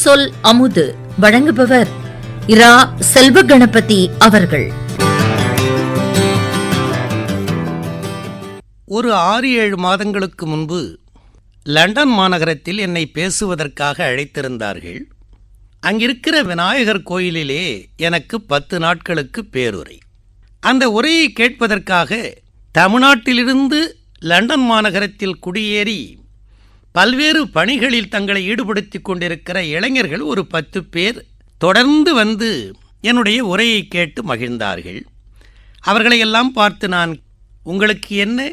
சொல் அமுது. வழங்குபவர் இரா செல்வ கணபதி அவர்கள். ஒரு ஆறு ஏழு மாதங்களுக்கு முன்பு லண்டன் மாநகரத்தில் என்னை பேசுவதற்காக அழைத்திருந்தார்கள். அங்கிருக்கிற விநாயகர் கோயிலிலே எனக்கு பத்து நாட்களுக்கு பேருரை. அந்த உரையை கேட்பதற்காக தமிழ்நாட்டிலிருந்து லண்டன் மாநகரத்தில் குடியேறி பல்வேறு பணிகளில் தங்களை ஈடுபடுத்தி கொண்டிருக்கிற இளைஞர்கள் ஒரு பத்து பேர் தொடர்ந்து வந்து என்னுடைய உரையை கேட்டு மகிழ்ந்தார்கள். அவர்களையெல்லாம் பார்த்து நான் உங்களுக்கு என்ன?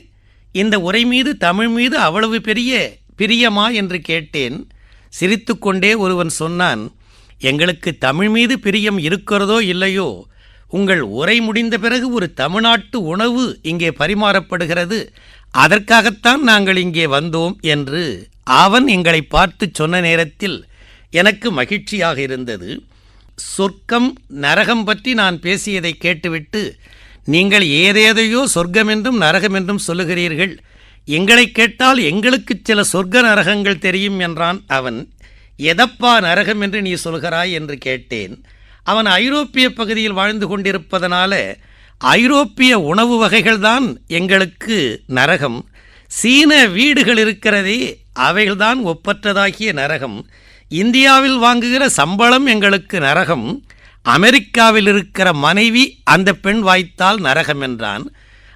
இந்த உரை மீது தமிழ் மீது அவ்வளவு பெரிய பிரியமா? என்று கேட்டேன். சிரித்துக்கொண்டே ஒருவன் சொன்னான் எங்களுக்கு தமிழ் மீது பிரியம் இருக்கிறதோ இல்லையோ? உங்கள் உரை முடிந்த பிறகு ஒரு தமிழ்நாட்டு உணவு இங்கே பரிமாறப்படுகிறது. அதற்காகத்தான் நாங்கள் இங்கே வந்தோம் என்று அவன் எங்களை பார்த்து சொன்ன நேரத்தில் எனக்கு மகிழ்ச்சியாக இருந்தது. சொர்க்கம் நரகம் பற்றி நான் பேசியதை கேட்டுவிட்டு நீங்கள் ஏதேதையோ சொர்க்கம் என்றும் நரகம் என்றும் சொல்லுகிறீர்கள். எங்களை கேட்டால் எங்களுக்கு சில சொர்க்க நரகங்கள் தெரியும் என்றான் அவன். எதப்பா நரகம் என்று நீ சொல்கிறாய் என்று கேட்டேன். அவன் ஐரோப்பிய பகுதியில் வாழ்ந்து கொண்டிருப்பதனால ஐரோப்பிய உணவு வகைகள்தான் எங்களுக்கு நரகம். சீன வீடுகள் இருக்கிறதே அவைகள்தான் ஒப்பற்றதாகிய நரகம். இந்தியாவில் வாங்குகிற சம்பளம் எங்களுக்கு நரகம். அமெரிக்காவில் இருக்கிற மனைவி அந்த பெண் வாய்த்தால் நரகம் என்றான்.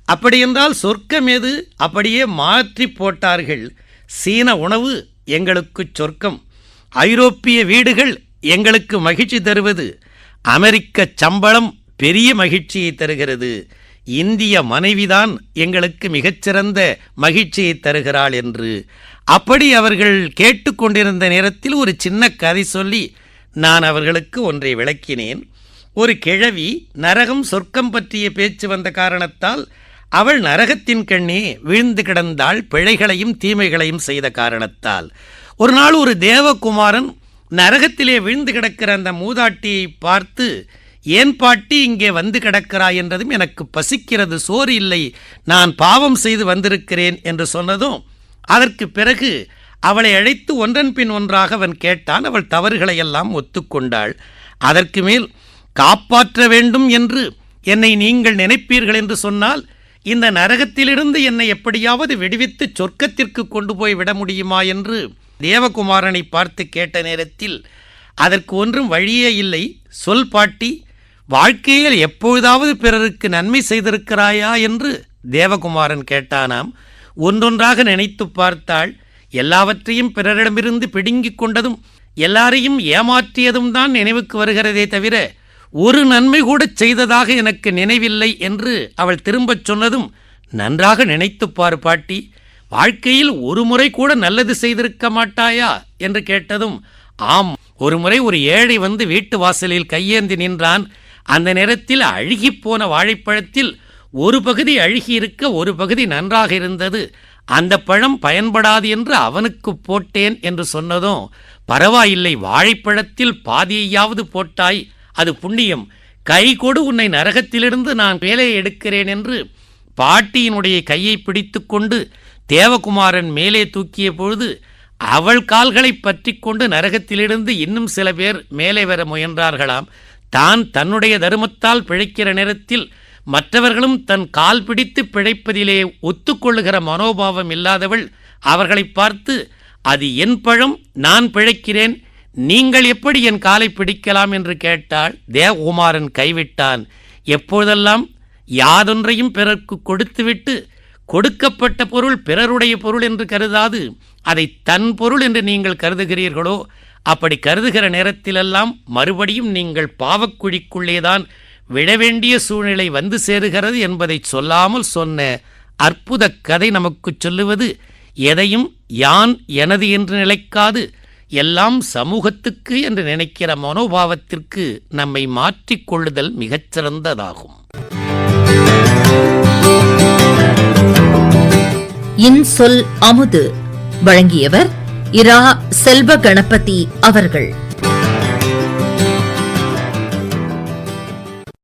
அப்படியென்றால் சொர்க்கம் எது? அப்படியே மாற்றி போட்டார்கள். சீன உணவு எங்களுக்கு சொர்க்கம். ஐரோப்பிய வீடுகள் எங்களுக்கு மகிழ்ச்சி தருவது. அமெரிக்க சம்பளம் பெரிய மகிழ்ச்சியை தருகிறது. இந்திய மனைவிதான் எங்களுக்கு மிகச்சிறந்த மகிழ்ச்சியை தருகிறாள் என்று. அப்படி அவர்கள் கேட்டுக்கொண்டிருந்த நேரத்தில் ஒரு சின்ன கதை சொல்லி நான் அவர்களுக்கு ஒன்றை விளக்கினேன். ஒரு கிழவி நரகம் சொர்க்கம் பற்றிய பேச்சு வந்த காரணத்தால் அவள் நரகத்தின் கண்ணே வீழ்ந்து கிடந்தாள் பிழைகளையும் தீமைகளையும் செய்த காரணத்தால். ஒரு நாள் ஒரு தேவகுமாரன் நரகத்திலே விழுந்து கிடக்கிற அந்த மூதாட்டியை பார்த்து ஏன் பாட்டி இங்கே வந்து கிடக்கிறாய்? என்றதும் எனக்கு பசிக்கிறது சோறு இல்லை. நான் பாவம் செய்து வந்திருக்கிறேன் என்று சொன்னதும் அதற்கு பிறகு அவளை அழைத்து ஒன்றன் பின் ஒன்றாக அவன் கேட்டான். அவள் தவறுகளை எல்லாம் ஒத்துக்கொண்டாள். அதற்கு மேல் காப்பாற்ற வேண்டும் என்று என்னை நீங்கள் நினைப்பீர்கள் என்று சொன்னால் இந்த நரகத்திலிருந்து என்னை எப்படியாவது விடுவித்து சொர்க்கத்திற்கு கொண்டு போய் விட முடியுமா என்று தேவகுமாரனை பார்த்து கேட்ட நேரத்தில் அதற்கு ஒன்றும் வழியே இல்லை. சொல் பாட்டி வாழ்க்கையில் எப்பொழுதாவது பிறருக்கு நன்மை செய்திருக்கிறாயா? என்று தேவகுமாரன் கேட்டானாம். ஒன்றொன்றாக நினைத்து பார்த்தாள். எல்லாவற்றையும் பிறரிடமிருந்து பிடுங்கிக் கொண்டதும் எல்லாரையும் ஏமாற்றியதும் தான் நினைவுக்கு வருகிறதே தவிர ஒரு நன்மை கூட செய்ததாக எனக்கு நினைவில்லை என்று அவள் திரும்பச் சொன்னதும் நன்றாக நினைத்துப் பார் பாட்டி. வாழ்க்கையில் ஒரு முறை கூட நல்லது செய்திருக்க மாட்டாயா? என்று கேட்டதும் ஆம். ஒரு முறை ஒரு ஏழை வந்து வீட்டு வாசலில் கையேந்தி நின்றான். அந்த நேரத்தில் அழுகிப் போன வாழைப்பழத்தில் ஒரு பகுதி அழுகி இருக்க ஒரு பகுதி நன்றாக இருந்தது. அந்த பழம் பயன்படாது என்று அவனுக்கு போட்டேன் என்று சொன்னதும் பரவாயில்லை வாழைப்பழத்தில் பாதியையாவது போட்டாய். அது புண்ணியம். கை கொடு உன்னை நரகத்திலிருந்து நான் மேலே எடுக்கிறேன் என்று பாட்டியினுடைய கையை பிடித்துக்கொண்டு தேவகுமாரன் மேலே தூக்கிய பொழுது அவள் கால்களை பற்றி கொண்டு நரகத்திலிருந்து இன்னும் சில பேர் மேலே வர முயன்றார்களாம். தான் தன்னுடைய தருமத்தால் பிழைக்கிற நேரத்தில் மற்றவர்களும் தன் கால் பிடித்து பிழைப்பதிலே ஒத்துக்கொள்ளுகிற மனோபாவம் இல்லாதவள் அவர்களை பார்த்து அது என் பழம் நான் பிழைக்கிறேன் நீங்கள் எப்படி என் காலை பிடிக்கலாம்? என்று கேட்டால் தேவகுமாரன் கைவிட்டான். எப்பொழுதெல்லாம்? யாதொன்றையும் பிறர்க்கு கொடுத்துவிட்டு கொடுக்கப்பட்ட பொருள் பிறருடைய பொருள் என்று கருதாது. அதை தன் பொருள் என்று நீங்கள் கருதுகிறீர்களோ அப்படி கருதுகிற நேரத்திலெல்லாம் மறுபடியும் நீங்கள் பாவக்குழிக்குள்ளேதான் விழ வேண்டிய சூழ்நிலை வந்து சேருகிறது என்பதை சொல்லாமல் சொன்ன அற்புத கதை நமக்குச் சொல்லுவது எதையும் யான் எனது என்று நிலைக்காது. எல்லாம் சமூகத்துக்கு என்று நினைக்கிற மனோபாவத்திற்கு நம்மை மாற்றிக்கொள்ளுதல் மிகச்சிறந்ததாகும். இன்சொல் அமுது. வழங்கியவர் இரா செல்வ கணபதி அவர்கள்.